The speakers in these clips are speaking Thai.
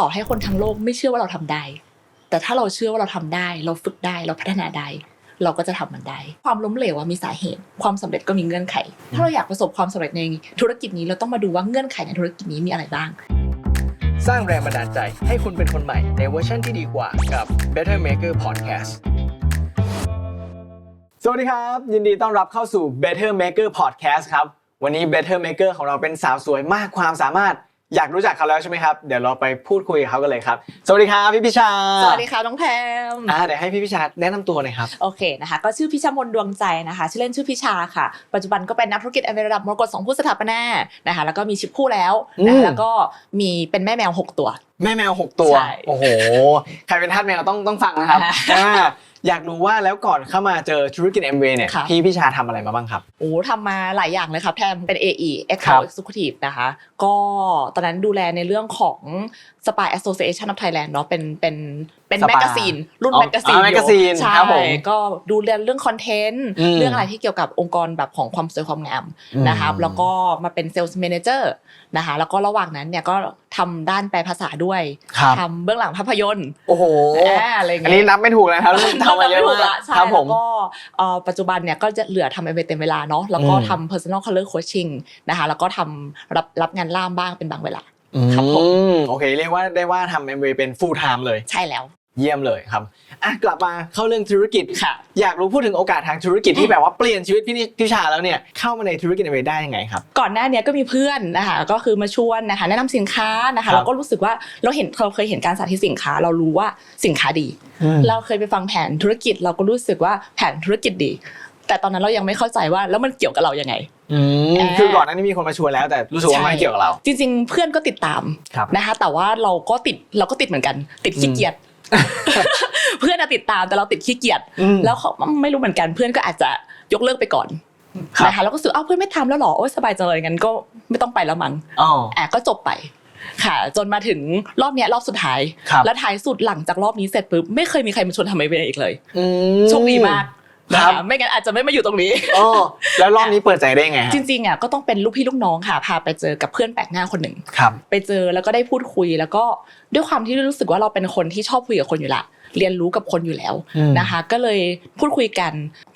ต่อให้คนทั้งโลกไม่เชื่อว่าเราทำได้ แต่ถ้าเราเชื่อว่าเราทำได้ เราฝึกได้ เราพัฒนาได้ เราก็จะทำมันได้ ความล้มเหลวอะมีสาเหตุ ความสำเร็จก็มีเงื่อนไข ถ้าเราอยากประสบความสำเร็จในธุรกิจนี้ เราต้องมาดูว่าเงื่อนไขในธุรกิจนี้มีอะไรบ้าง สร้างแรงบันดาลใจให้คุณเป็นคนใหม่ในเวอร์ชันที่ดีกว่ากับ Better Maker Podcast สวัสดีครับ ยินดีต้อนรับเข้าสู่ Better Maker Podcast ครับ วันนี้ Better Maker ของเราเป็นสาวสวยมากความสามารถ อยากรู้จักเขาแล้วใช่ไหมครับ เดี๋ยวเราไปพูดคุยกับเขากันเลยครับ สวัสดีครับพี่พิชาสวัสดีค่ะน้องแพมอ่าเดี๋ยวให้พี่พิชาแนะนำตัวหน่อยครับ โอเคนะคะ ก็ชื่อพิชามนดวงใจนะคะ ชื่อเล่นชื่อพิชาค่ะ ปัจจุบันก็เป็นนักธุรกิจอเมริระดับมรกตสองผู้สถาปนานะคะ แล้วก็มีชิปคู่แล้วนะอืมคะแล้วก็มีเป็นแม่แมวหกตัว แม่แมว 6 ตัวใช่โอ้โห ใครเป็นทาสแมวต้องต้องฟังนะครับ อ่าอ่าอยากรู้ว่าแล้วก่อนเข้ามาเจอธุรกิจ MV เนี่ยค่ะ พี่พิชาทำอะไรมาบ้างครับ โอ้ทำมาหลายอย่างเลยครับแทมเป็น AE ครับ Account Executive นะคะ ก็ตอนนั้นดูแลในเรื่องของ Spy Association of Thailand เนาะเป็นเป็นเป็น Spy แมกกาซีน รุ่นอ๋อแมกกาซีนอ่า magazine ใช่ครับผมก็ดูแลเรื่องคอนเทนต์อืมเรื่องอะไรที่เกี่ยวกับองค์กรแบบของความสวยความงามนะครับอืมแล้วก็มาเป็น Sales Manager นะคะแล้วก็ระหว่างนั้นเนี่ยก็ทำด้านแปลภาษาด้วยครับทำเบื้องหลังภาพยนตร์โอ้โหอ่าอะไรเงี้ยอันนี้นับไม่ถูกเลยครับทำมาเยอะไถูกมาละกใช่ครับผแล้วมก็เอ่อปัจจุบันเนี่ยก็จะเหลือทำเอเวเต็มเวลาเนาะแล้วก็อืมทำ personal color coaching นะคะแล้วก็ทำรับรับงานล่ามบ้างเป็นบางเวลาอืครับผมมโอเค เรียกว่าได้ว่าทำ MV เป็น full time เลย ใช่แล้ว เยี่ยมเลยครับอะกลับมาเข้าเรื่องธุรกิจค่ะ อยากรู้พูดถึงโอกาสทางธุรกิจที่แบบว่าเปลี่ยนชีวิตพี่นิพี่ชาแล้วเนี่ยเข้ามาในธุรกิจ MV ได้ยังไงครับ ก่อนหน้าเนี้ยก็มีเพื่อนนะคะก็คือมาชวนนะคะแนะนำสินค้านะครัคะบเราก็รู้สึกว่าเราเห็นเราเคยเห็นการสาธิตสินค้า เรารู้ว่าสินค้าดี เราเคยไปฟังแผนธุรกิจ เราก็รู้สึกว่าแผนธุรกิจดี แต่ตอนนั้นเรายังไม่เข้าใจว่าแล้วมันเกี่ยวกับเรายังไงอืมอ่าคือก่อนหน้านี้มีคนมาชวนแล้วแต่รู้สึกว่าไม่เกี่ยวกับเรา จริง ๆ เพื่อนก็ติดตามครับนะคะแต่ว่าเราก็ติดเราก็ติดเหมือนกัน ติดขี้เกียจ เพื่อนอะติดตามแต่เราติดขี้เกียจอืมแล้วเขาไม่รู้เหมือนกันเพื่อนก็อาจจะยกเลิกไปก่อนครับนะคะแล้วก็รู้สึกอ้าวเพื่อนไม่ทำแล้วเหรอโอ๊ยสบายจังเลยงั้นก็ไม่ต้องไปแล้วมั้งอ๋ออะก็จบไปค่ะ จนมาถึงรอบเนี้ยรอบสุดท้ายครับแล้วท้ายสุดหลังจากรอบนี้เสร็จปุ๊บไม่เคยมีใครมาชวนทำไอเวอีกเลยอืมโชคดีมากนะ ครัคะบไม่งั้นอาจจะไม่มาอยู่ตรงนี้อ๋อแล้วรอบนี้เปิดใจได้ไงฮะจริงๆอะก็ต้องเป็นลูกพี่ลูกน้องค่ะพาไปเจอกับเพื่อนแปลกหน้าคนหนึ่ง ครับ ไปเจอแล้วก็ได้พูดคุยแล้วก็ด้วยความที่รู้สึกว่าเราเป็นคนที่ชอบคุยกับคนอยู่ละ เรียนรู้กับคนอยู่แล้วอืม นะคะ ก็เลยพูดคุยกัน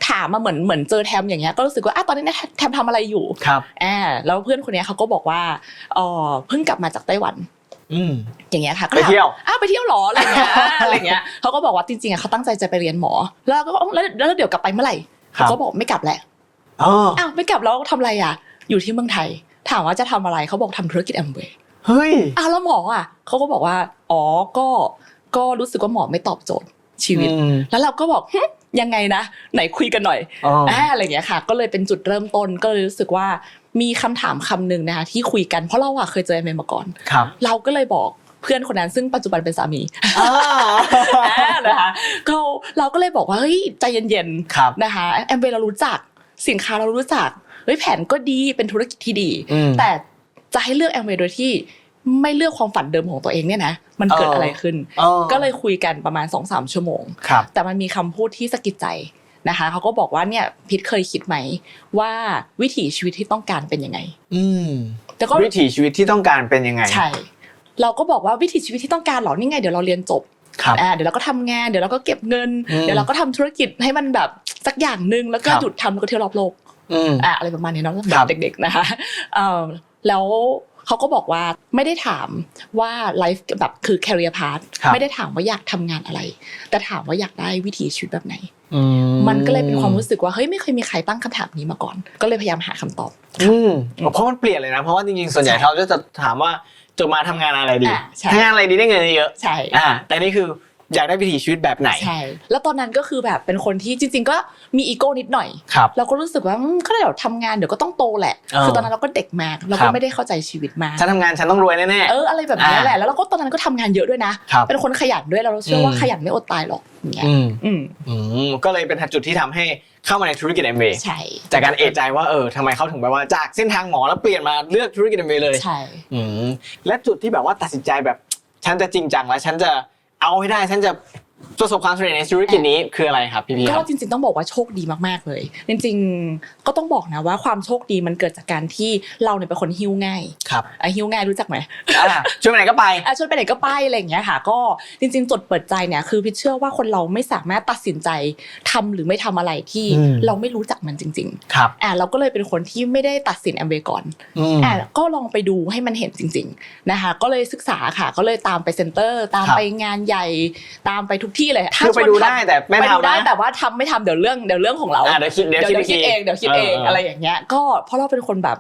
ถามมาเหมือนเหมือนเจอแทมอย่างเงี้ยก็รู้สึกว่าอะตอนนี้เนี่ยแทมทำอะไรอยู่ครับ อ่าแล้วเพื่อนคนเนี้ยเขาก็บอกว่าเออเพิ่งกลับมาจากไต้หวัน อืมอย่างเงี้ยค่ะก็ไปเที่ยวถามอ้าวไปเที่ยวเหรออะไรเงี้ยอะไรเงี้ยเขาก็บอกว่าจริงๆอะเขาตั้งใจจะไปเรียนหมอ แล้วเราก็บอกแล้วแล้วเดี๋ยวกลับไปเมื่อไหร่ครับเขาก็บอกไม่กลับแหละอ๋ออ้าวไม่กลับแล้วทำอะไรอะ อยู่ที่เมืองไทย ถามว่าจะทำอะไรเขาบอกทำธุรกิจแอมเวย์เฮ้ยอ้าวแล้วหมออะเขาก็บอกว่าอ๋อก็ก็รู้สึกว่าหมอไม่ตอบโจทย์ชีวิตอืมแล้วเราก็บอกหึ ยังไงนะไหนคุยกันหน่อยอ๋ออ่าอะไรอย่างเงี้ยค่ะ ก็เลยเป็นจุดเริ่มต้นก็เลยรู้สึกว่ามีคำถามคำหนึ่งนะคะที่คุยกันเพราะเราอะเคยเจอแอมเวย์มาก่อนครับเราก็เลยบอกเพื่อนคนนั้นซึ่งปัจจุบันเป็นสามีอ่าอ่านะคะก็เราก็เลยบอกว่าเฮ้ยใจเย็นครับๆนะคะแอมเวย์เรารู้จักสินค้าเรารู้จักเฮ้ยแผนก็ดีเป็นธุรกิจที่ดีอืมแต่จะให้เลือกแอมเวย์โดยที่ ไม่เลือกความฝันเดิมของตัวเองเนี่ยนะมันเกิดเออออะไรขึ้นอ๋อก็เลยคุยกันประมาณ2อสชั่วโมงครับแต่มันมีคำพูดที่สะกิดใจนะคะเขาก็บอกว่าเนี่ยพิษเคยคิดไหมว่าวิถีชีวิตที่ต้องการเป็นยังไง อืมแต่ก็วิถีชีวิตที่ต้องการเป็นยังไงใช่เราก็บอกว่าวิถีชีวิตที่ต้องการเหรอนี่ไงเดี๋ยวเราเรียนจบครับอ่าเดี๋ยวเราก็ทำงานเดี๋ยวเราก็เก็บเงินอืมเดี๋ยวเราก็ทำธุรกิจให้มันแบบสักอย่างหนึ่งแล้วก็ครับหยุดทำแล้วก็เที่ยวรอบโลกอืมอะอะไรประมาณนี้เนาะคแบรับบเด็กๆนะคะเออแล้ว เขาก็บอกว่าไม่ได้ถามว่าไลฟ์แบบคือ career path ครับไม่ได้ถามว่าอยากทำงานอะไร แต่ถามว่าอยากได้วิถีชีวิตแบบไหนอืมันก็เลยเป็นความรู้สึกว่าเฮ้ยไม่เคยมีใครตั้งคำถามนี้มาก่อน ก็เลยพยายามหาคำตอบอืมเพราะมันเปลี่ยนเลยนะ เพราะว่าจริงๆส่วนใหญ่ใช่เขาจะถามว่าจบมาทำงานอะไรดีอะใช่ทำงานอะไรดีได้เงินเยอะใช่อ่าแต่นี่คือ อยากได้วิถีชีวิตแบบไหน ใช่ แล้วตอนนั้นก็คือแบบเป็นคนที่จริง ๆ ก็มีอีโก้นิดหน่อย ครับเราก็รู้สึกว่าอืมก็เดี๋ยวทำงานเดี๋ยวก็ต้องโตแหละเออคือตอนนั้นเราก็เด็กมากเราครัก็บไม่ได้เข้าใจชีวิตมากฉันทำงานฉันต้องรวยแน่เอออะไรแบบนี้อ่าแหละแล้วเราก็ตอนนั้นก็ทำงานเยอะด้วยนะครับเป็นคนขยันด้วยเราเชื่อว่าอืมขยันไม่อดตายหรอกอย่างเงี้ยอืมอืมอืมก็เลยเป็นจุดที่ทำให้เข้ามาในธุรกิจ MV ใช่จากการเอะใจว่าเออทำไมเขาถึงแบบว่าจากเส้นทางหมอแล้วเปลี่ยนมาเลือกธุรกิจ MV เลยใช่อืมและจุดที่แบบว่าตัดสินใจแบบฉันจะจริงจังแล้วฉันจะ เอาให้ได้ฉันจะ ประสบความสำเร็จในธุรกิจนี้คืออะไรครับพี่พีคก็รับจริงๆต้องบอกว่าโชคดีมากๆเลย จริงๆก็ต้องบอกนะว่าความโชคดีมันเกิดจากการที่เราเนี่ยเป็นคนหิ้วง่ายครับอะหิ้วง่ายรู้จักไหมอะช่วยไปไหนก็ไปอะชวนไปไหนก็ไปอะไรอย่างเงี้ยค่ะ ก็จริง ๆ จดเปิดใจเนี่ยคือพิชเชื่อว่าคนเราไม่สามารถตัดสินใจทำหรือไม่ทำอะไรที่อืมเราไม่รู้จักมันจริงครับๆอะเราก็เลยเป็นคนที่ไม่ได้ตัดสินแอมเบก่อนอืมอะก็ลองไปดูให้มันเห็นจริง ๆนะคะ ก็เลยศึกษาค่ะ ก็เลยตามไปเซ็นเตอร์ ตามครับไปงานใหญ่ตามไปทุกที่เลยคือไปดูได้แต่ไม่ไปดูทำได้นะแต่ว่าทำไม่ทำเดี๋ยวเรื่องเดี๋ยวเรื่องของเราอะเดี๋ยวคิดเดี๋ยวเดี๋ยวคิดเดี๋ยวคิดเองเดี๋ยวคิดเองเออเออออะไรอย่างเงี้ยก็เพราะเราเป็นคนแบบ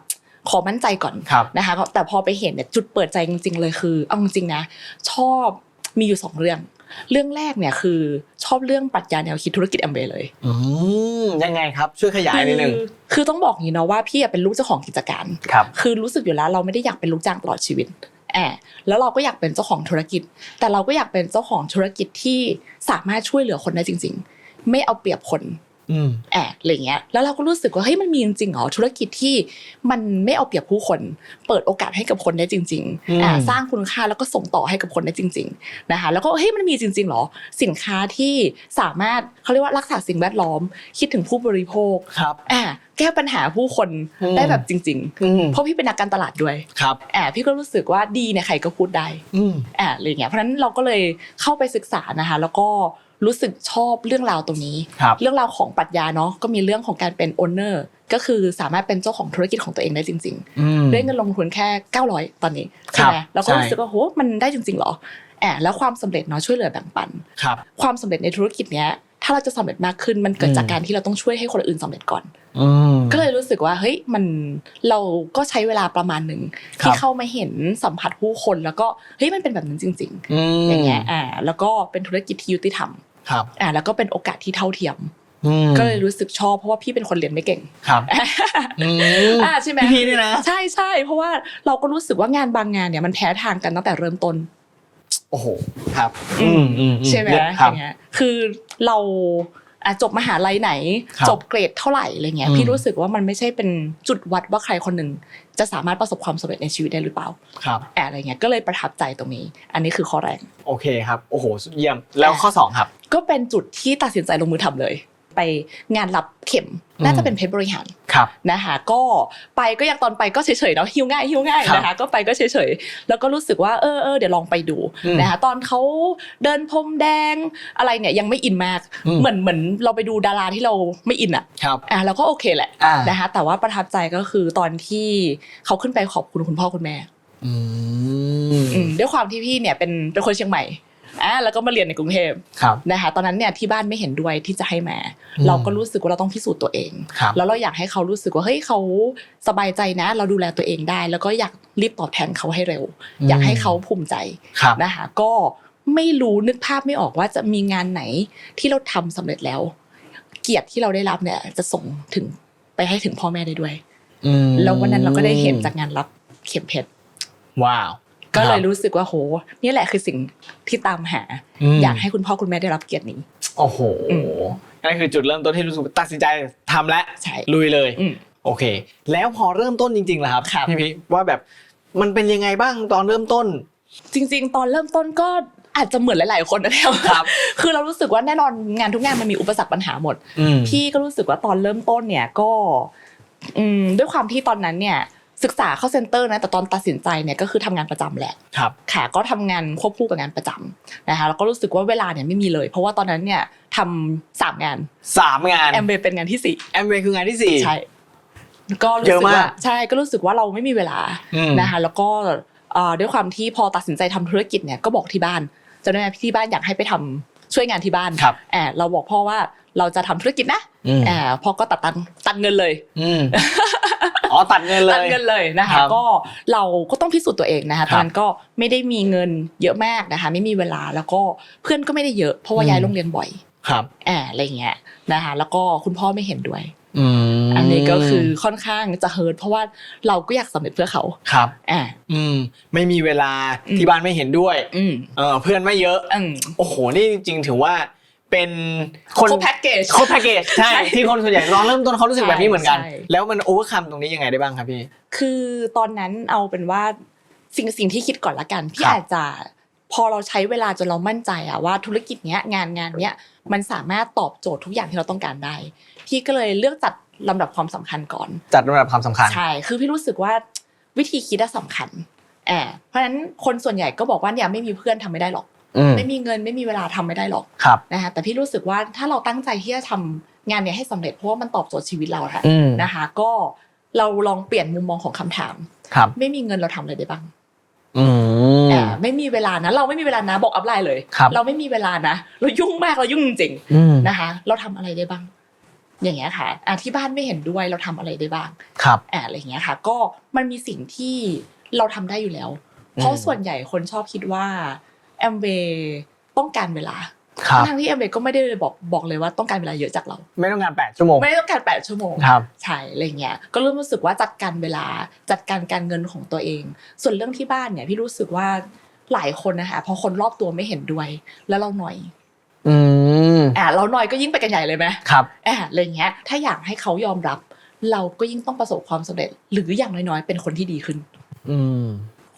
ขอมั่นใจก่อนครับนะคะก็แต่พอไปเห็นเนี่ยจุดเปิดใจจริง ๆ เลยคือเอาจริงๆนะ ชอบมีอยู่สองเรื่อง เรื่องแรกเนี่ยคือชอบเรื่องปรัชญาแนวคิดธุรกิจแอมเบเลยอืมยังไงครับช่วยขยายนิดนึงคือคือต้องบอกอย่างนี้เนาะว่าพี่อะเป็นลูกเจ้าของกิจการครับคือรู้สึกอยู่แล้วเราไม่ได้อยากเป็นลูกจ้างตลอดชีวิต แอบแล้วเราก็อยากเป็นเจ้าของธุรกิจ แต่เราก็อยากเป็นเจ้าของธุรกิจที่สามารถช่วยเหลือคนได้จริง ๆ ไม่เอาเปรียบคน แอบอะไรเงี้ยแล้วเราก็รู้สึกว่าเฮ้ยมันมีจริงๆเหรอธุรกิจที่มันไม่เอาเปรียบผู้คน เปิดโอกาสให้กับคนได้จริงอืมๆอ่าสร้างคุณค่าแล้วก็ส่งต่อให้กับคนได้จริง ๆนะคะ แล้วก็เฮ้ยมันมีจริงๆเหรอ สินค้าที่สามารถเขาเรียกว่ารักษาสิ่งแวดล้อม คิดถึงผู้บริโภคครับอ่าแก้ปัญหาผู้คนอืมได้แบบจริงอืมๆเพราะพี่เป็นนักการตลาดด้วยครับอ่าพี่ก็รู้สึกว่าดีเนี่ยใครก็พูดได้อืมอ่าอะไรเงี้ยเพราะฉะนั้นเราก็เลยเข้าไปศึกษานะคะ แล้วก็ รู้สึกชอบเรื่องราวตรงนี้ครับเรื่องราวของปรัชญาเนาะก็มีเรื่องของการเป็นโอนเนอร์ก็คือสามารถเป็นเจ้าของธุรกิจของตัวเองได้จริงอืมๆด้วยเงินลงทุนแค่ 900 ตอนนี้ใช่ไหมครับแล้วก็ใช่รู้สึกว่าโหมันได้จริงๆเหรอแอบแล้วความสำเร็จเนาะช่วยเหลือแบ่งปันครับความสำเร็จในธุรกิจเนี้ยถ้าเราจะสำเร็จมากขึ้นมันเกิดจากอืมการที่เราต้องช่วยให้คนอื่นสำเร็จก่อนอืมก็เลยรู้สึกว่าเฮ้ยมันเราก็ใช้เวลาประมาณหนึ่งครับที่เข้ามาเห็นสัมผัสผู้คนแล้วก็เฮ้ยมันเป็นแบบนั้นจริงอืมๆอย่างเงี้ยอ่าแล้วก็เป็นธุรกิจที่ยุติธรรม ครับอ่าแล้วก็เป็นโอกาสที่เท่าเทียมอืมก็เลยรู้สึกชอบเพราะว่าพี่เป็นคนเรียนไม่เก่งครับอืมอ่าใช่ไหมพี่พีเนี่ยนะใช่ใช่เพราะว่าเราก็รู้สึกว่างานบางงานเนี่ยมันแพ้ทางกันตั้งแต่เริ่มต้นโอ้โหครับอืมอือืใช่ไหมคอรับย่างเงี้ยคือเราอะ จบมหาลัยไหนครับจบเกรดเท่าไหร่อะไรเงี้ยอืมพี่รู้สึกว่ามันไม่ใช่เป็นจุดวัดว่าใครคนหนึ่งจะสามารถประสบความสำเร็จในชีวิตได้หรือเปล่าครับแอบอะไรเงี้ยก็เลยประทับใจตรงนี้ อันนี้คือข้อแรกโอเคครับโอ้โหสุดเยี่ยมแล้วข้อสองครับ ก็เป็นจุดที่ตัดสินใจลงมือทำเลย ไปงานรับเข็มน่าจะเป็นเพชรบริหารครับนะคะก็ไปก็ยังตอนไปก็เฉยๆเนาะหิวง่ายหิวง่ายครับนะคะก็ไปก็เฉยๆแล้วก็รู้สึกว่าเออเออเดี๋ยวลองไปดูอืมนะคะตอนเขาเดินพรมแดงอะไรเนี่ยยังไม่อินมากอืมเหมือนเหมือนเราไปดูดาราที่เราไม่อินอะครับอะเราก็โอเคแหละอ่านะคะแต่ว่าประทับใจก็คือตอนที่เขาขึ้นไปขอบคุณคุณพ่อคุณแม่อืมอืมด้วยความที่พี่เนี่ยเป็นเป็นคนเชียงใหม่ อะแล้วก็มาเรียนในกรุงเทพครับนะคะตอนนั้นเนี่ยที่บ้านไม่เห็นด้วยที่จะให้มาอืมเราก็รู้สึกว่าเราต้องพิสูจน์ตัวเองครับแล้วเราอยากให้เขารู้สึกว่าเฮ้ยเขาสบายใจนะ เราดูแลตัวเองได้ แล้วก็อยากรีบตอบแทนเขาให้เร็วอืมอยากให้เขาภูมิใจครับนะคะก็ไม่รู้นึกภาพไม่ออกว่าจะมีงานไหนที่เราทำสำเร็จแล้ว เกียรติที่เราได้รับเนี่ย จะส่งถึงไปให้ถึงพ่อแม่ได้ด้วยอืมแล้ววันนั้นเราก็ได้เห็นจากงานรับเข็มเพชรว้าว ก็เลยคบรู้สึกว่าโหนี่แหละคือสิ่งที่ตามหามอยากให้คุณพ่อคุณแม่ได้รับเกียรตินี้ โอ้โหอืมนั่นคือจุดเริ่มต้นที่รู้สึกตัดสินใจทำแล้วใช่ลุยเลยอืมโอเค แล้วพอเริ่มต้นจริงๆล่ะครับครับพี่พีว่าแบบมันเป็นยังไงบ้างตอนเริ่มต้น จริง ๆ ตอนเริ่มต้นก็อาจจะเหมือนหลาย ๆ คนนะแพลวครับ คือเรารู้สึกว่าแน่นอนงานทุกงานมันมีอุปสรรคปัญหาหมดอืมพี่ก็รู้สึกว่าตอนเริ่มต้นเนี่ยก็อืมด้วยความที่ตอนนั้นเนี่ย ศึกษาเข้าเซ็นเตอร์นะแต่ตอนตัดสินใจเนี่ยก็คือทำงานประจำแหละครับค่ะก็ทำงานควบคู่กับงานประจำนะคะแล้วก็รู้สึกว่าเวลาเนี่ยไม่มีเลย เพราะว่าตอนนั้นเนี่ยทำสามงานสามงานแอมเบเป็นงานที่สี่แอมเวย์คืองานที่สี่ใช่ก็รู้เยสึอะกมากว่าใช่ก็รู้สึกว่าเราไม่มีเวลาอืมนะคะแล้วก็เอ่อด้วยความที่พอตัดสินใจทำธุรกิจเนี่ยก็บอกที่บ้านจำได้ไหมที่บ้านอยากให้ไปทำช่วยงานที่บ้านครับแอบเราบอกพ่อว่าเราจะทำธุรกิจนะอืมแอบพ่อก็ตัดตังค์ตัดเงินเลย อืมอ๋อตัดเงินเลตัดยเงินเลยนะครัคะบก็เราก็ต้องพิสูจน์ตัวเองนะคะคตรัอบนนั้นก็ไม่ได้มีเงินเยอะมากนะคะ ไม่มีเวลาแล้วก็เพื่อนก็ไม่ได้เยอะเพราะว่าอืมย้ายโรงเรียนบ่อยครับแอบอะไรเงี้ยนะคะแล้วก็คุณพ่อไม่เห็นด้วยอืมอันนี้ก็คือค่อนข้างจะเฮิร์ตเพราะว่าเราก็อยากสำเร็จเพื่อเขาครับอ่าอืมไม่มีเวลาอืมที่บ้านไม่เห็นด้วยอืมเออเพื่อนไม่เยอะอืมโอ้โหนี่จริงๆถือว่า เป็นคนครบแพ็กเกจครบแพ็กเกจใช่ใช่ที่คนส่วนใหญ่ตอนเริ่มต้นเขารู้สึกแบบนี้เหมือนกันใช่แล้วมันโอเวอร์คัมตรงนี้ยังไงได้บ้างครับพี่ คือตอนนั้นเอาเป็นว่าสิ่งสิ่งที่คิดก่อนละกันพี่ครับอาจจะพอเราใช้เวลาจนเรามั่นใจอะว่าธุรกิจเนี้ยงานงานเนี้ยมันสามารถตอบโจทย์ทุกอย่างที่เราต้องการได้ พี่ก็เลยเลือกจัดลำดับความสำคัญก่อน จัดลำดับความสำคัญใช่คือพี่รู้สึกว่าวิธีคิดอะสำคัญแอบเพราะฉะนั้นคนส่วนใหญ่ก็บอกว่าเนี่ยไม่มีเพื่อนทำไม่ได้หรอกอืม ไม่มีเงินไม่มีเวลาทำไม่ได้หรอกครับนะคะแต่พี่รู้สึกว่าถ้าเราตั้งใจที่จะทำงานเนี้ยให้สำเร็จเพราะว่ามันตอบโจทย์ชีวิตเราค่ะอืมนะคะ ก็เราลองเปลี่ยนมุมมองของคำถามครับไม่มีเงินเราทำอะไรได้บ้างอืมอ่าไม่มีเวลานะ เราไม่มีเวลานะบอกอัพไลน์เลยครับเราไม่มีเวลานะ เรายุ่งมากเรายุ่งจริงอืมๆนะคะ เราทำอะไรได้บ้าง อย่างเงี้ยค่ะอ่าที่บ้านไม่เห็นด้วยเราทำอะไรได้บ้าง ครับอ่าอะไรอย่างเงี้ยค่ะ ก็มันมีสิ่งที่เราทำได้อยู่แล้ว เพราะอืมส่วนใหญ่คนชอบคิดว่า แอมเวต้องการเวลาครับทั้งที่แอมเวก็ไม่ได้บอกบอกเลยว่าต้องการเวลาเยอะจากเรา ไม่ต้องงานแปดชั่วโมงไม่ได้ต้องการแปดชั่วโมงครับใช่อะไรเงี้ยก็เริ่มรู้สึกว่าจัดการเวลาจัดการการเงินของตัวเอง ส่วนเรื่องที่บ้านเนี่ยพี่รู้สึกว่าหลายคนนะคะพอคนรอบตัวไม่เห็นด้วย แล้วเราหน่อยอืมอ่าเราหน่อยก็ยิ่งไปกันใหญ่เลยไหมครับอ่าอะไรเงี้ยถ้าอยากให้เขายอมรับ เราก็ยิ่งต้องประสบความสำเร็จ หรืออย่างน้อยๆ เป็นคนที่ดีขึ้น อืม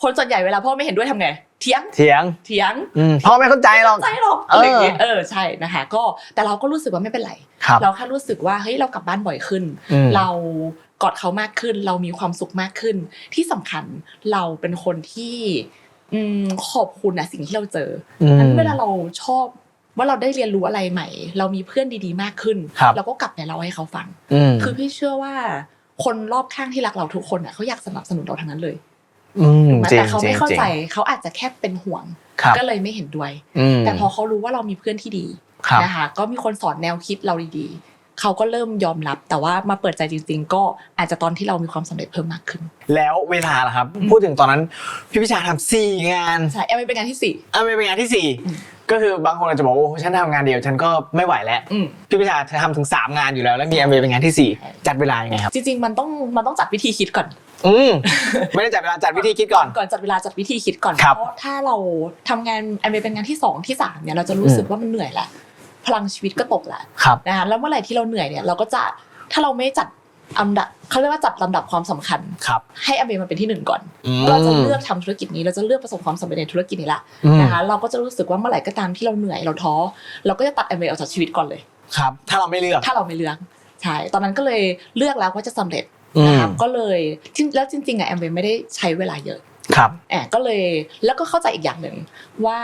คนส่วนใหญ่เวลาพ่อไม่เห็นด้วยทำไงเถียงเถียงเถียง อืมพ่อไม่เข้าใจหรอก ใจหรอกเออออะไรอย่างเงี้ยเออใช่นะคะก็แต่เราก็รู้สึกว่าไม่เป็นไร ครับ เราแค่รู้สึกว่าเฮ้ยเรากลับบ้านบ่อยขึ้น อืม เรากอดเขามากขึ้น เรามีความสุขมากขึ้น ที่สำคัญเราเป็นคนที่อืมขอบคุณนะสิ่งที่เราเจออือมนั้นเวลาเราชอบว่าเราได้เรียนรู้อะไรใหม่ เรามีเพื่อนดีๆมากขึ้น ครับ เราก็กลับไปเล่าให้เขาฟัง อืม คือพี่เชื่อว่าคนรอบข้างที่รักเราทุกคนอะเขาอยากสนับสนุนเราทั้งนั้นเลย อืมถูกไหมจริงแต่เขาจริไม่งเข้าจริงใจเขาอาจจะแค่เป็นห่วงครับก็เลยไม่เห็นด้วยอืมแต่พอเขารู้ว่าเรามีเพื่อนที่ดีครับนะคะก็มีคนสอนแนวคิดเราดีๆ เขาก็เริ่มยอมรับ แต่ว่ามาเปิดใจจริง ๆ ก็อาจจะตอนที่เรามีความสำเร็จเพิ่มมากขึ้น แล้วเวลาล่ะครับอืมพูดถึงตอนนั้นพี่พิชาทำสี่งานใช่แอมเป็นงานที่สี่อะไม่เป็นงานที่สี่อืมก็คือบางคนอาจจะบอกว่าโอ้ฉันทำงานเดียวฉันก็ไม่ไหวแล้วอืมพี่พิชาทำถึงสามงานอยู่แล้ว แล้วมีแอมเเป็นงานที่สี่ใช่จัดเวลายังไงครับ จริงๆมันต้องมันต้องจัดวิธีคิดก่อน อืมไม่ได้จัดเวลาจัดวิธีคิดก่อนก่อนจัดเวลาจัดวิธีคิดก่อนครับเพราะถ้าเราทำงานแอมเป็นงานที่สองที่สามเนี่ยเราจะรู้สึกว่ามันเหนื่อยแหละพ ลังชีวิตก็ตกแหละครับนะคะแล้วเมื่อไหร่ที่เราเหนื่อยเนี่ยเราก็จะถ้าเราไม่จัดอันดับเขาเรียกว่าจัดลำดับความสำคัญครับให้แอมเมันเป็นที่หนึ่งก่อนอืมเราจะเลือกทำธุรกิจนี้เราจะเลือกประสบความสำเร็จในธุรกิจนี้ละอืมนะคะเราก็จะรู้สึกว่าเมื่อไหร่ก็ตามที่เราเหนื่อยเราท้อเราก็จะตัดแอมเวย์ออกจากชีวิตก่อนเลยครับถ้าเราไม่เลือกถ้าเราไม่เลือกใช่ตอนนั้นก็เลยเลือกแล้วว่าจะสำเร็จอืมนะคะก็เลยจริงแล้วจริงๆอะแอมเวย์ไม่ได้ใช้เวลาเยอะ ครับแอบก็เลยแล้วก็เข้าใจอีกอย่างหนึ่งว่า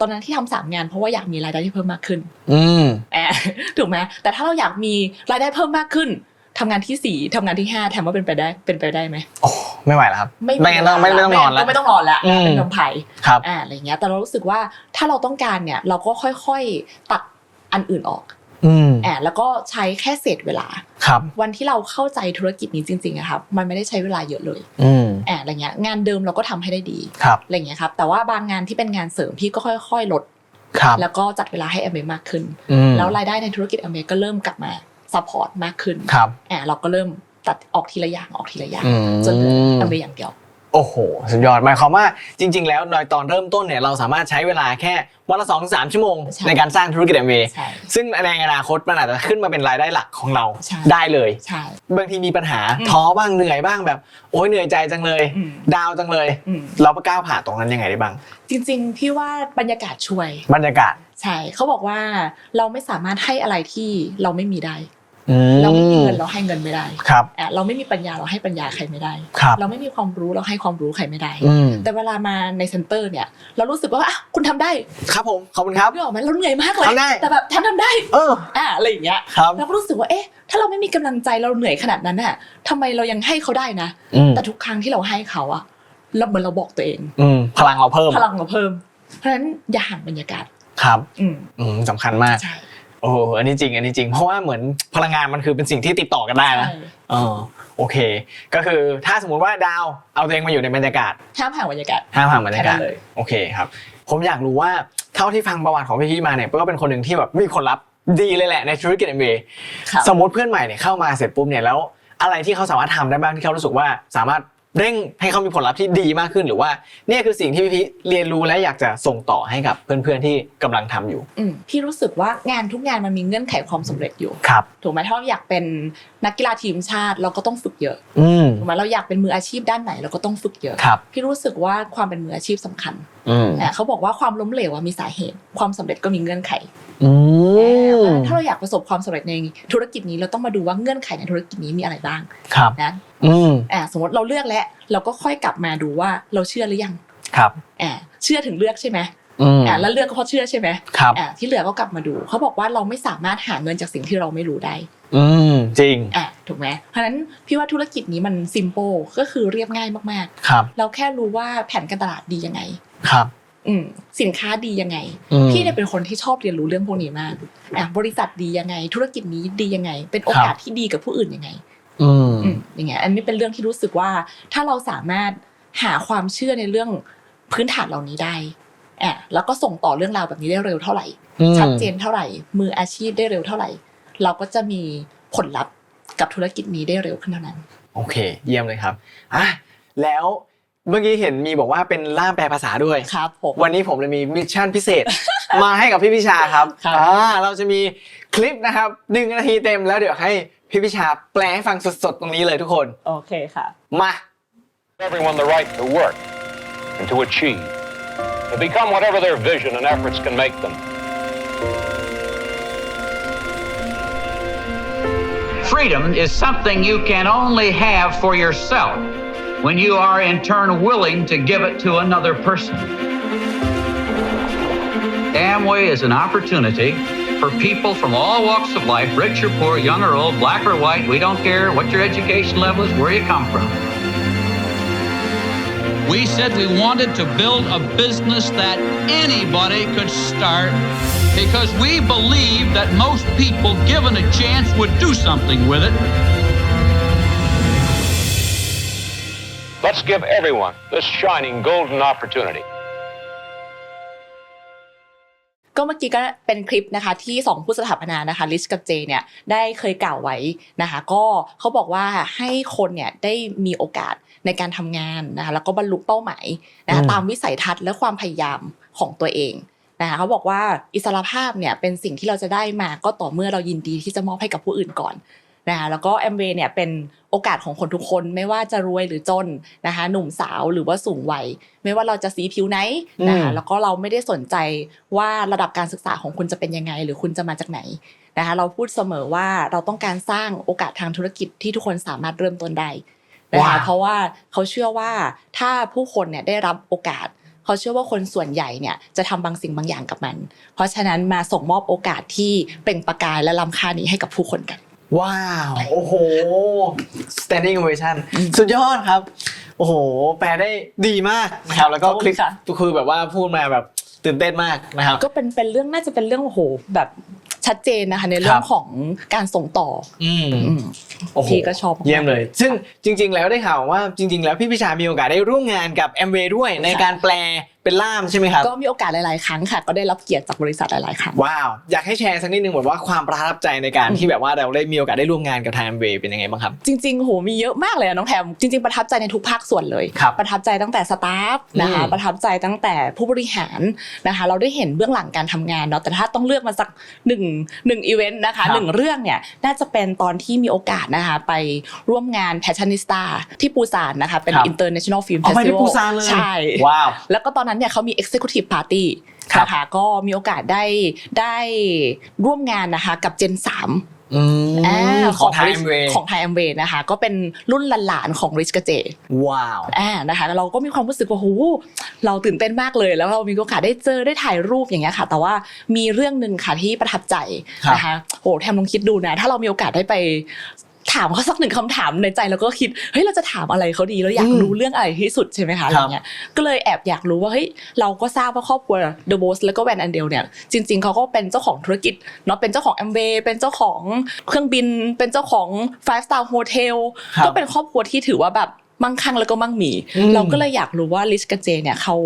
ตอนนั้นที่ทำสามงานเพราะว่าอยากมีรายได้ที่เพิ่มมากขึ้น อืมแอบถูกไหมแต่ถ้าเราอยากมีรายได้เพิ่มมากขึ้นทำงานที่สี่ทำงานที่ห้าแถมว่าเป็นไปได้เป็นไปได้ไหมโอ้ไม่ไหวแล้วครับ ไม่งั้นต้องไม่ไม่ต้องนอนแล้วก็ไม่ต้องนอนแล้วอืมเป็นลมไผ่ครับอ่าอะไรเงี้ยแต่เรารู้สึกว่าถ้าเราต้องการเนี่ยเราก็ค่อยๆตัดอันอื่นออก อืมอ่าแล้วก็ใช้แค่เศษเวลาครับ วันที่เราเข้าใจธุรกิจนี้จริงๆอะครับ มันไม่ได้ใช้เวลาเยอะเลยอืมอ่าอะไรเงี้ยงานเดิมเราก็ทำให้ได้ดีครับอะไรเงี้ยครับ แต่ว่าบางงานที่เป็นงานเสริมพี่ก็ค่อย ๆ ลดครับแล้วก็จัดเวลาให้แอมเมมากขึ้นอืมแล้วรายได้ในธุรกิจแอมเมก็เริ่มกลับมาซัพพอร์ตมากขึ้นครับอ่าเราก็เริ่มตัดออกทีละอย่างออกทีละอย่างอืมจนเหลือแอมเมอย่างเดียว โอ้โห สุดยอดหมายความว่าจริง ๆ แล้วในตอนเริ่มต้นเนี่ยเราสามารถใช้เวลาแค่วันละสองถึงสามชั่วโมง ใช่ในการสร้างธุรกิจแอมเวย์ใช่ซึ่งในอนาคตมันอาจจะขึ้นมาเป็นรายได้หลักของเราใช่ ได้เลย ใช่ บางทีมีปัญหาอืมท้อบ้างเหนื่อยบ้างแบบ โอ้ยเหนื่อยใจจังเลย อืม ดาวจังเลย อืมเราไปก้าวผ่านตรงนั้นยังไงได้บ้างจริงๆพี่ว่าบรรยากาศช่วย บรรยากาศ ใช่เขาบอกว่าเราไม่สามารถให้อะไรที่เราไม่มีได้อื เราไม่มีเงินเราให้เงินไม่ได้ครับอะเราไม่มีปัญญาเราให้ปัญญาใครไม่ได้ครับเราไม่มีความรู้เราให้ความรู้ใครไม่ได้อืมแต่เวลามาในเซ็นเตอร์เนี่ย เรารู้สึกว่าอะคุณทำได้ ครับผม ขอบคุณครับนึกออกไหมเราเหนื่อยมากเลยทำได้แต่แบบฉันทำได้ เอออะอะไรอย่างเงี้ยครับเราก็รู้สึกว่าเอ๊ะถ้าเราไม่มีกำลังใจเราเหนื่อยขนาดนั้นน่ะทำไมเรายังให้เขาได้นะอืมแต่ทุกครั้งที่เราให้เขาอะเราเหมือนเราบอกตัวเองอืมพลังเราเพิ่ม พลังเราเพิ่ม เพราะฉะนั้นอย่าห่างบรรยากาศครับอืมอืมสำคัญมากใช่ โอ้โหอันนี้จริง อันนี้จริง เพราะว่าเหมือนพลังงานมันคือเป็นสิ่งที่ติดต่อกันได้นะใช่เออโอเค ก็คือถ้าสมมุติว่าดาวเอาตัวเองมาอยู่ในบรรยากาศห้ามห่างบรรยากาศห้ามห่างบรรยากาศแค่นั้นเลยโอเคครับ ผมอยากรู้ว่าเท่าที่ฟังประวัติของพี่พี่มาเนี่ยก็เป็นคนหนึ่งที่แบบมีคนรับดีเลยแหละในธุรกิจ MBA ครับสมมติเพื่อนใหม่เนี่ยเข้ามาเสร็จปุ๊บเนี่ยแล้วอะไรที่เขาสามารถทำได้บ้างที่เขารู้สึกว่าสามารถ เร่งให้เขามีผลลัพธ์ที่ดีมากขึ้นหรือว่าเนี่ยคือสิ่งที่พี่พีเรียนรู้และอยากจะส่งต่อให้กับเพื่อนๆที่กำลังทำอยู่อืมพี่รู้สึกว่างานทุกงานมันมีเงื่อนไขความสำเร็จอยู่ครับถูกไหมถ้าเราอยากเป็นนักกีฬาทีมชาติเราก็ต้องฝึกเยอะอืมถูกไหมเราอยากเป็นมืออาชีพด้านไหนเราก็ต้องฝึกเยอะครับพี่รู้สึกว่าความเป็นมืออาชีพสำคัญอืมอะเขาบอกว่าความล้มเหลวอะมีสาเหตุ ความสำเร็จก็มีเงื่อนไขอืมถ้าเราอยากประสบความสำเร็จในธุรกิจนี้เราต้องมาดูว่าเงื่อนไขในธุรกิจนี้มีอะไรบ้างครับนะ อืมอ่าสมมติเราเลือกแล้วเราก็ค่อยกลับมาดูว่าเราเชื่อหรือยังครับอ่าเชื่อถึงเลือกใช่ไหมอืมอ่าแล้วเลือกก็เพราะเชื่อใช่ไหมครับอ่าที่เหลือก็กลับมาดูเขาบอกว่าเราไม่สามารถหาเงินจากสิ่งที่เราไม่รู้ได้ อืมจริงอะถูกไหมเพราะฉะนั้นพี่ว่าธุรกิจนี้มันซิม p ป e ก็คือเรียบง่ายมากครับๆเราแค่รู้ว่าแผนการตลาดดียังไงครับอืมสินค้าดียังไงอืมพี่เนี่ยเป็นคนที่ชอบเรียนรู้เรื่องพวกนี้มากอะบริษัทดียังไง ธุรกิจนี้ดียังไง เป็นโอกาสที่ดีกับผู้อื่นยังไง อืมอืมอย่างเงี้ยอันนี้เป็นเรื่องที่รู้สึกว่า ถ้าเราสามารถหาความเชื่อในเรื่องพื้นฐานเหล่านี้ได้อะแล้วก็ส่งต่อเรื่องราวแบบนี้ได้เร็วเท่าไหร่อืมชัดเจนเท่าไหร่ มืออาชีพได้เร็วเท่าไหร่ เราก็จะมีผลลัพธ์กับธุรกิจนี้ได้เร็วขึ้นเท่านั้น โอเค เยี่ยมเลยครับอะแล้วเมื่อกี้เห็นมีบอกว่าเป็นล่ามแปลภาษาด้วยครับผมวันนี้ผมเลยมีมิชชั่นพิเศษ มาให้กับพี่พิชาครับครับอ่าเราจะมีคลิปนะครับหนึ่งนาทีเต็มแล้วเดี๋ยวให้ พี่พิชาแปลให้ฟังสดๆ ตรงนี้เลยทุกคน โอเคค่ะ มา everyone the right to work and to achieve, to become whatever their vision and efforts can make them. Freedom is something you can only have for yourself when you are in turn willing to give it to another person. Amway is an opportunity for people from all walks of life, rich or poor, young or old, black or white, we don't care what your education level is, where you come from. We said we wanted to build a business that anybody could start because we believe that most people, given a chance, would do something with it. Let's give everyone this shining golden opportunity. เมื่อกี้ก็เป็นคลิปนะคะที่สองผู้สถาปนานะคะลิชกับเจเนี่ยได้เคยกล่าวไว้นะคะก็เขาบอกว่าให้คนเนี่ยได้มีโอกาสในการทำงานนะคะแล้วก็บรรลุเป้าหมายนะคะอืมตามวิสัยทัศน์และความพยายามของตัวเองนะคะเขาบอกว่าอิสรภาพเนี่ยเป็นสิ่งที่เราจะได้มาก็ต่อเมื่อเรายินดีที่จะมอบให้กับผู้อื่นก่อน นะคะแล้วก็แอมเวเนี่ยเป็นโอกาสของคนทุกคนไม่ว่าจะรวยหรือจนนะคะหนุ่มสาวหรือว่าสูงวัยไม่ว่าเราจะสีผิวไหนนะคะอืมแล้วก็เราไม่ได้สนใจว่าระดับการศึกษาของคุณจะเป็นยังไง หรือคุณจะมาจากไหนนะคะเราพูดเสมอว่าเราต้องการสร้างโอกาสทางธุรกิจที่ทุกคนสามารถเริ่มต้นได้นะคะว้าวเพราะว่าเขาเชื่อว่าถ้าผู้คนเนี่ยได้รับโอกาสเขาเชื่อว่าคนส่วนใหญ่เนี่ยจะทำบางสิ่งบางอย่างกับมัน เพราะฉะนั้นมาส่งมอบโอกาสที่เปล่งประกายและล้ำค่านี้ให้กับผู้คนกัน ว้าว โอ้โห standing ovation สุดยอดครับ โอ้โห แปลได้ดีมากนะครับ แล้วก็ขอบคคุลิณปค่ะคือแบบว่าพูดมาแบบตื่นเต้นมากนะครับ ก็เป็นเป็นเรื่องน่าจะเป็นเรื่องโอ้โหแบบชัดเจนนะคะในเรื่อครังบของการส่งต่ออืมอืมโอ้โหพี่ก็ชอบมากเยี่ยมเลย ซึ่งจริง ๆ แล้วได้ข่าวว่าจริง ๆ แล้วพี่พิชามีโอกาสได้ร่วมงานกับ m w ด้วยในการแปล เป็นล่ามใช่ไหมครับ ก็มีโอกาสหลายๆ ครั้งค่ะ ก็ได้รับเกียรติจากบริษัทหลายๆ ครั้ง ว้าว อยากให้แชร์สักนิดนึงแบบว่าความประทับใจในการที่แบบว่าเราได้มีโอกาสได้ร่วมงานกับทาง m w เป็นยังไงบ้างครับ จริงๆโหมีเยอะมากเลยอะน้องแพมจริงๆประทับใจในทุกภาคส่วนเลย ครับประทับใจตั้งแต่สตาฟนะคะอืม ประทับใจตั้งแต่ผู้บริหารนะคะ เราได้เห็นเบื้องหลังการทำงานเนาะแต่ถ้าต้องเลือกมาสักหนึ่งหนึ่งอีเวนต์นะคะครับ หนึ่งเรื่องเนี่ยน่าจะเป็นตอนที่มีโอกาสนะคะ ไปร่วมงาน Passionista ที่ปูซานนะคะเป็นครับ International Film เอาไปที่ Festival ปูซานเลย ใช่ ว้าว แล้วก็ตอนนั้นเนี่ยเขามี Executive Party ครับนะคะก็มีโอกาสได้ได้ร่วมงานนะคะกับ Gen 3อืมอ่าของทาง Rich- m w ของไทยแอมเวนะคะ ก็เป็นรุ่นหลานๆของริชกเจ ว้าวอ่านะคะเราก็มีความรู้สึกว่าโหเราตื่นเต้นมากเลย แล้วเรามีโอกาสได้เจอได้ถ่ายรูปอย่างเงี้ยค่ะ แต่ว่ามีเรื่องหนึ่งค่ะที่ประทับใจครับนะคะโหแทมลองคิดดูนะ ถ้าเรามีโอกาสได้ไป ถามเขาสักหนึ่งคำถามในใจเราก็คิดเฮ้ยเราจะถามอะไรเขาดีเราอยากรู้เรื่องอะไรที่สุดใช่ไหมคะอะไรเงี้ยก็เลยแอบอยากรู้ว่าเฮ้ยเราก็ทราบว่าครอบครัวเดอะโบสแล้วก็แวนอันเดลเนี่ยจริง ๆเขาก็เป็นเจ้าของธุรกิจเนาะเป็นเจ้าของแอมเวเป็นเจ้าของเครื่องบิน เป็นเจ้าของ five star hotel ครับก็เป็นครอบครัวที่ถือว่าแบบ มั่งคั่งแล้วก็มั่งมีอืมเราก็เลยอยากรู้ว่าลิชกับเจเนี่ยเขา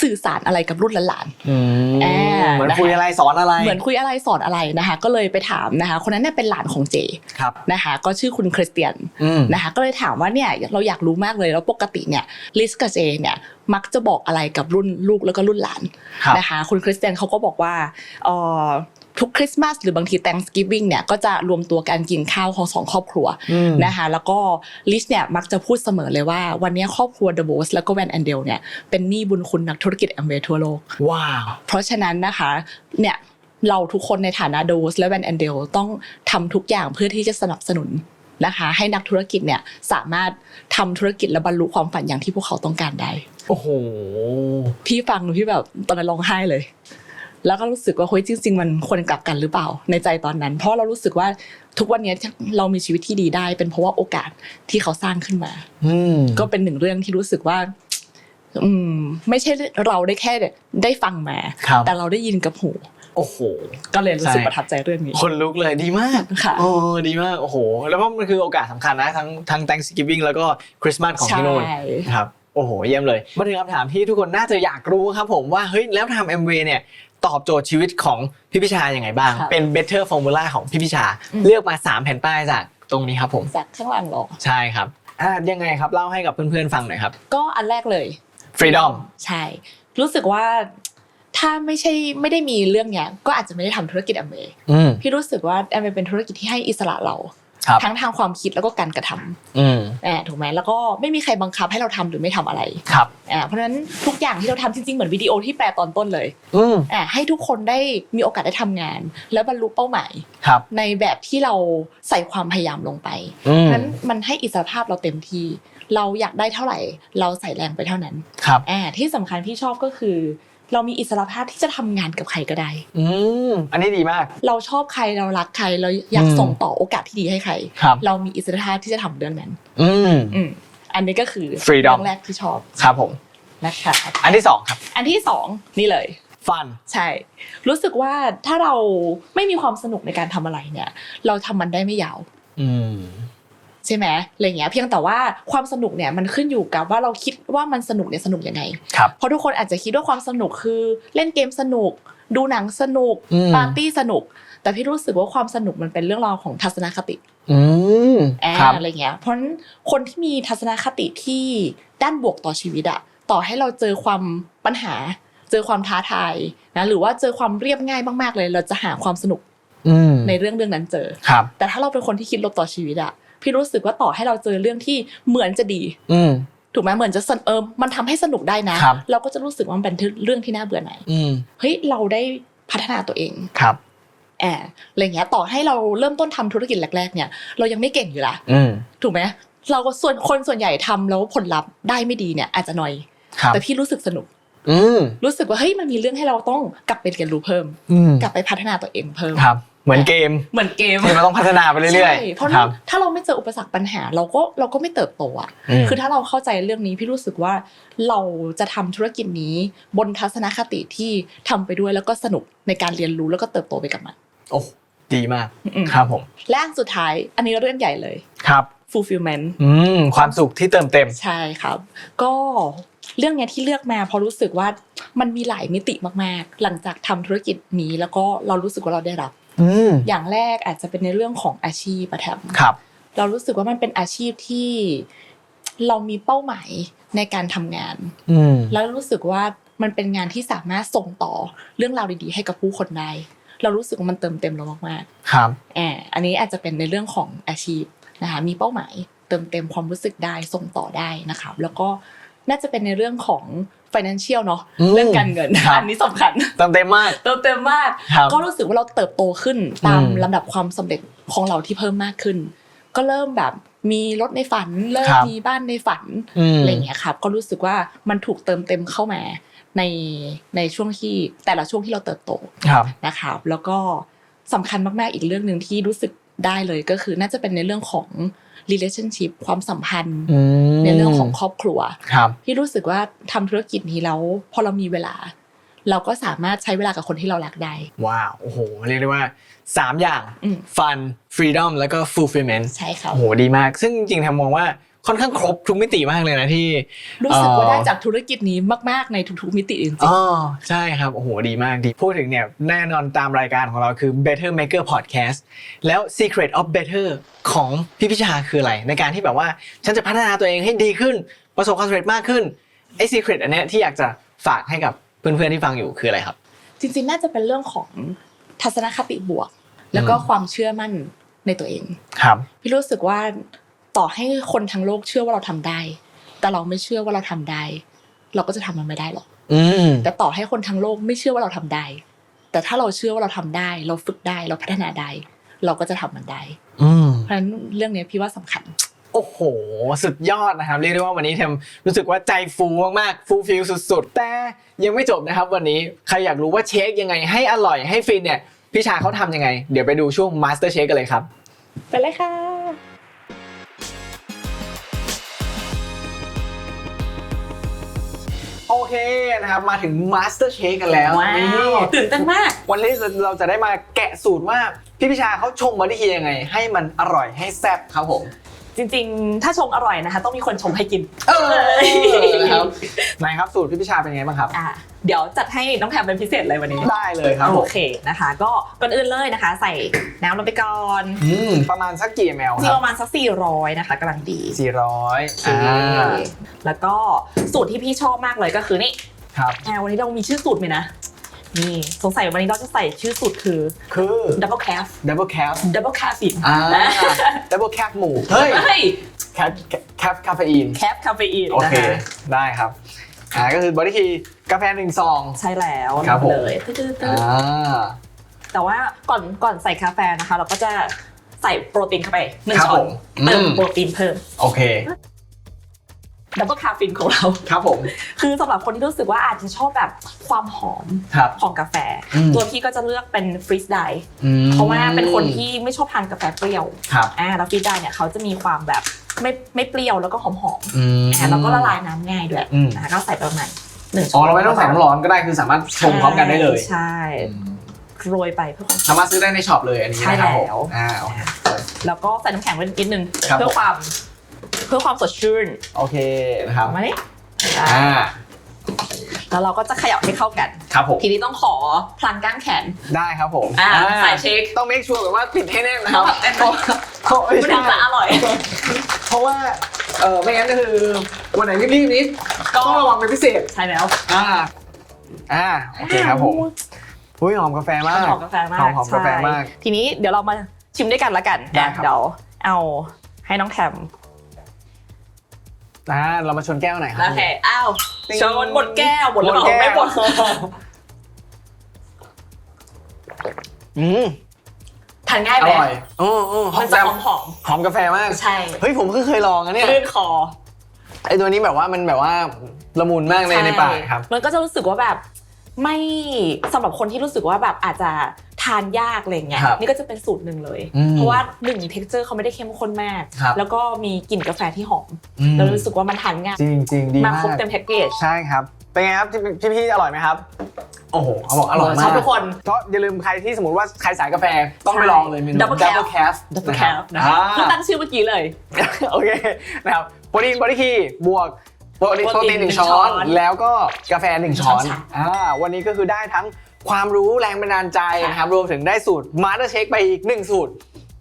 สื่อสารอะไรกับรุ่นหลานอืมอ่าเหมือนนะคะคุยอะไรสอนอะไรๆเหมือนคุยอะไรสอนอะไรนะคะ ก็เลยไปถามนะคะ คนนั้นเนี่ยเป็นหลานของเจครับนะคะ ก็ชื่อคุณคริสเตียนอืมนะคะ ก็เลยถามว่าเนี่ยเราอยากรู้มากเลยแล้วปกติเนี่ยลิชกับเจเนี่ยมักจะบอกอะไรกับรุ่นลูกแล้วก็รุ่นหลานครับนะคะ คุณคริสเตียนเขาก็บอกว่าเอ่อ ทุกคริสต์มาสหรือบางที Thanksgiving เนี่ยก็จะรวมตัวกันกินข้าวของสองครอบครัวอืมนะคะแล้วก็ลิสเนี่ยมักจะพูดเสมอเลยว่า วันนี้ครอบครัวเดอะโบสแล้วก็แวนแอนเดลเนี่ยเป็นหนี้บุญคุณนักธุรกิจแอมเวย์ทั่วโลกว้าวเพราะฉะนั้นนะคะเนี่ยเราทุกคนในฐานะโดสและแวนแอนเดลต้องทำทุกอย่างเพื่อที่จะสนับสนุนนะคะให้นักธุรกิจเนี่ยสามารถทำธุรกิจและบรรลุความฝันอย่างที่พวกเขาต้องการได้ โอ้โห พี่ฟังพี่แบบตอนนั้นร้องไห้เลย แล้วก็รู้สึกว่าเฮ้ยจริง ๆ มันควรกลับกันหรือเปล่าในใจตอนนั้น เพราะเรารู้สึกว่าทุกวันนี้เรามีชีวิตที่ดีได้ เป็นเพราะว่าโอกาสที่เขาสร้างขึ้นมาอืมก็เป็นหนึ่งเรื่องที่รู้สึกว่าอืมไม่ใช่เราได้แค่ได้ฟังมาครับแต่เราได้ยินกับหูโอ้โห ก็เลยรู้สึกใช่ประทับใจเรื่องนี้ คนลุกเลยดีมากค่ะโอ้ดีมากโอ้โห แล้วก็มันคือโอกาสสำคัญนะทั้งทั้ง Thanksgiving แล้วก็คริสต์มาสของที่นู่นใช่ครับโอ้โห เยี่ยมเลย มาถึงคำถามที่ทุกคนน่าจะอยากรู้ครับผมว่าเฮ้ยแล้วทำเอ็มวเนี่ย ตอบโจทย์ชีวิตของพี่พิชาอย่างไงบ้าง ครับ เป็น Better Formula ของพี่พิชาอืมเลือกมา3แผ่นป้ายจากตรงนี้ครับผมจากข้างหลังเหรอ ใช่ครับอ่ายังไงครับเล่าให้กับเพื่อนๆฟังหน่อยครับ ก็อันแรกเลย Freedom ใช่ รู้สึกว่าถ้าไม่ใช่ไม่ได้มีเรื่องเนี้ยก็อาจจะไม่ได้ทำธุรกิจแอมเวย์อืม พี่รู้สึกว่าแอมเวย์เป็นธุรกิจที่ให้อิสระเราครับ ทั้งทางความคิดแล้วก็การกระทำอืมอ่าถูกไหมแล้วก็ไม่มีใครบังคับให้เราทำหรือไม่ทำอะไรครับอ่าเพราะฉะนั้นทุกอย่างที่เราทำจริงๆเหมือนวิดีโอที่แปลตอนต้นเลยอืมอ่าให้ทุกคนได้มีโอกาสได้ทำงาน และบรรลุเป้าหมายครับในแบบที่เราใส่ความพยายามลงไปอืมเพราะฉะนั้นมันให้อิสรภาพเราเต็มที่เราอยากได้เท่าไหร่ เราใส่แรงไปเท่านั้นครับอ่าที่สำคัญที่ชอบก็คือ เรามีอิสรภาพที่จะทำงานกับใครก็ได้ อืมอันนี้ดีมาก เราชอบใครเรารักใครเราอยากอืมส่งต่อโอกาสที่ดีให้ใครครับเรามีอิสรภาพที่จะทำเรื่องนั้น อืมอืมอันนี้ก็คือ Freedom เรื่องแรกที่ชอบครับผมนะคะอันที่สองครับ อันที่สองนี่เลยฟันใช่ รู้สึกว่าถ้าเราไม่มีความสนุกในการทำอะไรเนี่ย เราทำมันได้ไม่ยาว อืม ใช่ไหมอะไรเงี้ยเพียงแต่ว่าความสนุกเนี่ยมันขึ้นอยู่กับว่าเราคิดว่ามันสนุกเนี่ยสนุกยังไงครับเพราะทุกคนอาจจะคิดว่าความสนุกคือเล่นเกมสนุก ดูหนังสนุกอืมปาร์ตี้สนุก แต่พี่รู้สึกว่าความสนุกมันเป็นเรื่องราวของทัศนคติอืมอ่าครับอะไรเงี้ยเพราะฉะนั้นคนที่มีทัศนคติที่ด้านบวกต่อชีวิตอะต่อให้เราเจอความปัญหา เจอความท้าทายนะหรือว่าเจอความเรียบง่ายมากๆเลย เราจะหาความสนุกอืมในเรื่องเรื่องนั้นเจอครับแต่ถ้าเราเป็นคนที่คิดลบต่อชีวิตอะ พี่รู้สึกว่าต่อให้เราเจอเรื่องที่เหมือนจะดี อืมถูกไหมเหมือนจะสนเออมันทำให้สนุกได้นะครับเราก็จะรู้สึกว่ามันเป็นเรื่องที่น่าเบื่อหน่ายอืมเฮ้ยเราได้พัฒนาตัวเองครับแอบอะไรเงี้ยต่อให้เราเริ่มต้นทำธุรกิจแรก ๆ เนี่ย เรายังไม่เก่งอยู่ละอืมถูกไหมเราก็ส่วนคนส่วนใหญ่ทำแล้วผลลัพธ์ได้ไม่ดีเนี่ย อาจจะน้อยครับแต่พี่รู้สึกสนุกอืมรู้สึกว่าเฮ้ยมันมีเรื่องให้เราต้องกลับไปเรียนรู้เพิ่มอืมกลับไปพัฒนาตัวเองเพิ่มครับ เหมือนเกมเหมือนเกมที่มันต้องพัฒนาไปเรื่อยใช่เพราะๆฉะคนั้รันบถ้าเราไม่เจออุปสรรคปัญหา เราก็เราก็ไม่เติบโตอะอืมคือถ้าเราเข้าใจเรื่องนี้พี่รู้สึกว่าเราจะทำธุรกิจนี้บนทัศนคติที่ทำไปด้วยแล้วก็สนุกในการเรียนรู้แล้วก็เติบโตไปกับมันโอ้ดีมากอืมครับผมและอันสุดท้ายอันนี้เรื่องใหญ่เลยครับ fulfillment อืมความสุขที่เติมเต็มใช่ครับ ก็เรื่องเนี้ยที่เลือกมาเพราะรู้สึกว่ามันมีหลายมิติมากๆ หลังจากทำธุรกิจนี้แล้วก็เรารู้สึกว่าเราได้รับ อืมอย่างแรกอาจจะเป็นในเรื่องของอาชีพประแถมครับ เรารู้สึกว่ามันเป็นอาชีพที่เรามีเป้าหมายในการทำงานอืมแล้วรู้สึกว่ามันเป็นงานที่สามารถส่งต่อเรื่องราวดีๆ ให้กับผู้คนได้เรารู้สึกว่ามันเติมเต็มเรามากครับๆแอบอันนี้อาจจะเป็นในเรื่องของอาชีพนะคะมีเป้าหมาย เติมเต็มความรู้สึกได้ส่งต่อได้นะคะแล้วก็น่าจะเป็นในเรื่องของ financial เนาะอืมเรื่องการเงินครับอันนี้สำคัญเติมเต็มมากเติมเต็มมากครับก็รู้สึกว่าเราเติบโตขึ้นตามอืมลำดับความสำเร็จของเราที่เพิ่มมากขึ้น ก็เริ่มแบบมีรถในฝัน เริ่มครับมีบ้านในฝันอืมอะไรอย่างเงี้ยครับก็รู้สึกว่ามันถูกเติมเต็มเข้ามาในในช่วงที่แต่ละช่วงที่เราเติบโตครับนะครับแล้วก็สำคัญมากๆอีกเรื่องหนึ่งที่รู้สึกได้เลยก็คือน่าจะเป็นในเรื่องของ relationship ความสัมพันธ์อืมในเรื่องของครอบครัวครับพี่รู้สึกว่าทำธุรกิจนี้แล้วพอเรามีเวลา เราก็สามารถใช้เวลากับคนที่เรารักได้ ว้าวโอ้โหเรียกได้ว่า 3 อย่างอืม fun freedom แล้วก็ fulfillment ใช่ครับโอ้โหดีมาก ซึ่งจริงๆทำมองว่า ค่อนข้างครบทุกมิติมากเลยนะที่รู้สึกว่าเอ่อได้จากธุรกิจนี้มากๆในทุกๆมิติจริงอ๋อใช่ครับโอ้โหดีมากดีพูดถึงเนี่ยแน่นอนตามรายการของเราคือ Better Maker Podcast แล้ว Secret of Better ของพี่พิชาคืออะไรในการที่แบบว่าฉันจะพัฒนาตัวเองให้ดีขึ้น ประสบความสำเร็จมากขึ้นไอ้ Secret อันเนี้ยที่อยากจะฝากให้กับเพื่อนๆที่ฟังอยู่คืออะไรครับๆจริงๆน่าจะเป็นเรื่องของทัศนคติบวก แล้วก็อืมความเชื่อมั่นในตัวเองครับพี่รู้สึกว่า ต่อให้คนทั้งโลกเชื่อว่าเราทำได้ แต่เราไม่เชื่อว่าเราทำได้ เราก็จะทำมันไม่ได้หรอกอืมแต่ต่อให้คนทั้งโลกไม่เชื่อว่าเราทำได้ แต่ถ้าเราเชื่อว่าเราทำได้ เราฝึกได้เราพัฒนาได้ เราก็จะทำมันได้อืมเพราะฉะนั้นเรื่องเนี้ยพี่ว่าสำคัญโอ้โห สุดยอดนะครับ เรียกได้ว่าวันนี้เทมรู้สึกว่าใจฟูมากๆ ฟูลฟิลสุดๆ แต่ยังไม่จบนะครับวันนี้ ใครอยากรู้ว่าเชคยังไงให้อร่อยให้ฟินเนี่ย พี่ชาเขาทำยังไง เดี๋ยวไปดูช่วงมาสเตอร์เชคกันเลยครับ ไปเลยค่ะ โอเคนะครับ มาถึงมาสเตอร์เชคกันแล้วว้าวนี่ตื่นเต้นมาก วันนี้เราจะได้มาแกะสูตรว่า พี่พิชาเขาชงมาวิธียังไง ให้มันอร่อยให้แซ่บครับผม จริง ๆ ถ้าชงอร่อยนะคะ ต้องมีคนชงให้กิน เออนะครับไหนครับสูตรพี่พิชาเป็นไงบ้างครับ อะเดี๋ยวจัดให้น้องแทมเป็นพิเศษเลยวันนี้ ได้เลยครับผโอมเคนะคะ ก็ก่อนอื่นเลยนะคะ ใส่น้ำลงไปก่อนอืมประมาณสักกี่ ml จคริงรัประมาณสัก400นะคะกำลังดีบ400อ่าแล้วก็สูตรที่พี่ชอบมากเลยก็คือนี่ครับอะวันนี้เรามีชื่อสูตรไหมนะ นี่สงสัยวันนี้เราจะใส่ชื่อสูตรคือ คือ double calf double cap double caffeine อ่า double cap หมูเฮ้ยเฮ้ย cap cap คาเฟอีน cap caffeine โอนะเคคะได้ครับอ่าก็คือบริคีกาแฟหนึ่งซอง ใช่แล้วครับผมเลยตึ๊ดๆๆอ่าแต่ว่าก่อนก่อนใส่กาแฟนะคะ เราก็จะใส่โปรตีนเข้าไปหนึ่งครับช้อนผมเติมอืมโปรตีนเพิ่ม โอเค ดับเบิลคาเฟอีนของเรา ครับผม คือสำหรับคนที่รู้สึกว่าอาจจะชอบแบบความหอมครับของกาแฟอืมตัวพี่ก็จะเลือกเป็นฟรีสไดอืมเพราะว่าเป็นคนที่ไม่ชอบทานกาแฟเปรี้ยวครับอ่าแล้วฟรีสไดเนี่ยเขาจะมีความแบบไม่ไม่เปรี้ยวแล้วก็หอมหอมอืมๆอ่าแล้วก็ละลายน้ำง่ายด้วยอืมนะคะก็ใส่ประมาณหนึ่งช้อ๋ออนเราไม่ต้องใส่น้ำร้อนก็ได้คือสามารถชงพร้อมกันได้เลยใช่โรยไปเพื่อความสามารถซื้อได้ในช็อปเลยอันนี้ใช่นะครับผมแล้วอ่าโอเคแล้วก็ใส่น้ำแข็งไว้นิดนึงครับเพื่อความเพื่อความสดชื่นโอเคนะครับมานี่อ่าแล้วเราก็จะเขยับให้เข้ากัน ครับผมทีนี้ต้องขอพลังก้างแขน ได้ครับผมอ่าใส่เชคต้อง make sure แบบว่าปิดให้แน่นนะครับแบบแน่นเพราะเพราะไม่มันใช่ถึงจะอร่อย เพราะว่า เออไม่งั้นก็คือวันไหนรีบๆนิดก็ต้องระวังเป็นพิเศษ ใช่แล้ว อ่า อ่า โอเคครับผมอุ้ยหอมกาแฟมาก หอมกาแฟมาก หอมหอมกาแฟมากใช่ทีนี้เดี๋ยวเรามาชิมด้วยกันละกันได้ครับเดี๋ยวเอาให้น้องแทม อ่าเรามาชนแก้วหน่อยครัโอเคอ้าวติ๊งชนหมดแก้วหมดแล้วหมดแก้ว ไม่หมดอืมทานง่ายอไหมร่อยโอ้โอ้หอมัมนจะแบบหอมหอมหอมกาแฟมาก ๆใช่เฮ้ยผมเพิ่งเคยลองนะเนี่ยลื่นคอ ไอตัวนี้แบบว่ามันแบบว่าละมุนมากเลยในปากครับ มันก็จะรู้สึกว่าแบบไม่สำหรับคนที่รู้สึกว่าแบบอาจจะ ทานยากอะไรเงี้ยครับนี่ก็จะเป็นสูตรหนึ่งเลย อืมเพราะว่าหนึ่งเท็กเจอร์เขาไม่ได้เข้มข้นมาก ครับ แล้วก็มีกลิ่นกาแฟที่หอมอืมแล้วรู้สึกว่ามันทานง่ายจริงจริงๆดีมามากครบเต็มแพ็กเกจใช่ครับ เป็นไงครับพี่พี่พี่อร่อยไหมครับ โอ้โหเขาบอกอร่อยชมาอบก ทุกคน ก็อย่าลืมใครที่สมมติว่าใครสายกาแฟต้องไปลองเลยเมนู Double Calf Double Calf ดับเบิลนะแคครับปนะคะอ่าเพิ่งตั้งชื่อเมื่อกี้เลย โอเคนะครับโปรตีนบอดี้คีบวกโปรตีนโปโปรรตีตีนนหนึ่งหนึ่งช้อนช้อน แล้วก็กาแฟหนึ่งช้อนช้อน อ่าวันนี้ก็คือได้ทั้ง ความรู้แรงบันดาลใจนะครับรวมถึงได้สูตรมาสเตอร์เชคไปอีกหนึ่งสูตร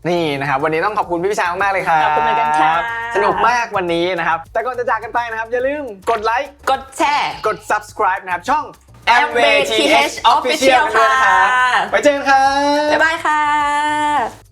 นี่นะครับวันนี้ต้องขอบคุณพี่พิชามากๆเลยครับขอบคุณเหมือนกันค่ะสนุกมากวันนี้นะครับ แต่ก่อนจะจากกันไปนะครับ อย่าลืมกดไลค์กดแชร์กด subscribe นะครับ ช่อง Amway TH Official กันด้วยนะครับค่ะไว้เจอกันครับบ๊ายบายค่ะ